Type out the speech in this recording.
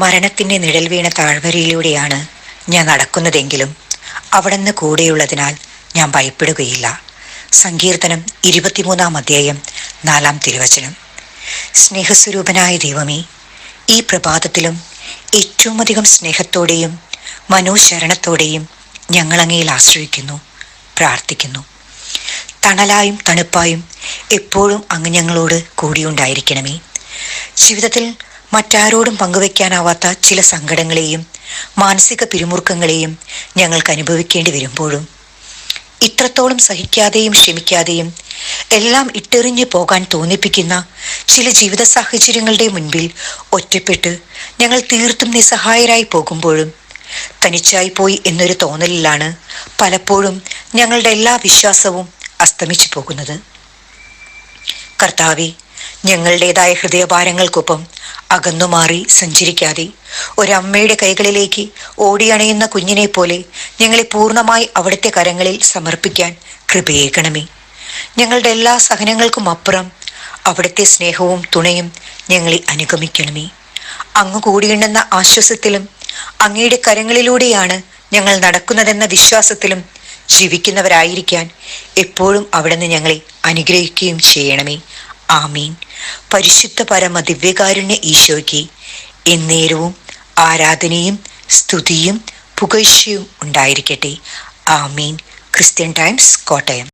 മരണത്തിന്റെ നിഴൽ വീണ താഴ്വരയിലൂടെയാണ് ഞാൻ നടക്കുന്നതെങ്കിലും അവിടുന്ന് കൂടെയുള്ളതിനാൽ ഞാൻ ഭയപ്പെടുകയില്ല. സങ്കീർത്തനം ഇരുപത്തിമൂന്നാം അധ്യായം നാലാം തിരുവചനം. സ്നേഹസ്വരൂപനായ ദൈവമേ ഈ പ്രഭാതത്തിലും ഏറ്റവും അധികം സ്നേഹത്തോടെയും മനോശരണത്തോടെയും ഞങ്ങളങ്ങയിൽ ആശ്രയിക്കുന്നു പ്രാർത്ഥിക്കുന്നു. തണലായും തണുപ്പായും എപ്പോഴും അങ്ങ് ഞങ്ങളോട് കൂടിയുണ്ടായിരിക്കണമേ. ജീവിതത്തിൽ മറ്റാരോടും പങ്കുവെക്കാനാവാത്ത ചില സങ്കടങ്ങളെയും മാനസിക പിരിമുറുക്കങ്ങളെയും ഞങ്ങൾക്ക് അനുഭവിക്കേണ്ടി വരുമ്പോഴും ഇത്രത്തോളം സഹിക്കാതെയും ക്ഷമിക്കാതെയും എല്ലാം ഇട്ടെറിഞ്ഞു പോകാൻ തോന്നിപ്പിക്കുന്ന ചില ജീവിത സാഹചര്യങ്ങളുടെ മുൻപിൽ ഒറ്റപ്പെട്ട് ഞങ്ങൾ തീർത്തും നിസ്സഹായരായി പോകുമ്പോഴും തനിച്ചായി പോയി എന്നൊരു തോന്നലിലാണ് പലപ്പോഴും ഞങ്ങളുടെ എല്ലാ വിശ്വാസവും അസ്തമിച്ചു പോകുന്നത്. കർത്താവെ ഞങ്ങളുടേതായ ഹൃദയഭാരങ്ങൾക്കൊപ്പം അകന്നുമാറി സഞ്ചരിക്കാതെ ഒരമ്മയുടെ കൈകളിലേക്ക് ഓടിയണയുന്ന കുഞ്ഞിനെ പോലെ ഞങ്ങളെ പൂർണമായി അവിടുത്തെ കരങ്ങളിൽ സമർപ്പിക്കാൻ കൃപയേക്കണമേ ഞങ്ങളുടെ എല്ലാ സഹനങ്ങൾക്കും അപ്പുറം അവിടുത്തെ സ്നേഹവും തുണയും ഞങ്ങളെ അനുഗമിക്കണമേ. അങ്ങ് കൂടിയുണ്ടെന്ന ആശ്വാസത്തിലും അങ്ങയുടെ കരങ്ങളിലൂടെയാണ് ഞങ്ങൾ നടക്കുന്നതെന്ന വിശ്വാസത്തിലും ജീവിക്കുന്നവരായിരിക്കാൻ എപ്പോഴും അവിടുന്ന് ഞങ്ങളെ അനുഗ്രഹിക്കുകയും ചെയ്യണമേ. ആമീൻ. പരിശുദ്ധ പരമ ദിവ്യകാരുണ്യ ഈശോയ്ക്ക് എന്നേരവും ആരാധനയും സ്തുതിയും പുകഴ്ചയും ഉണ്ടായിരിക്കട്ടെ. ആമീൻ. Christian Times Kottayam.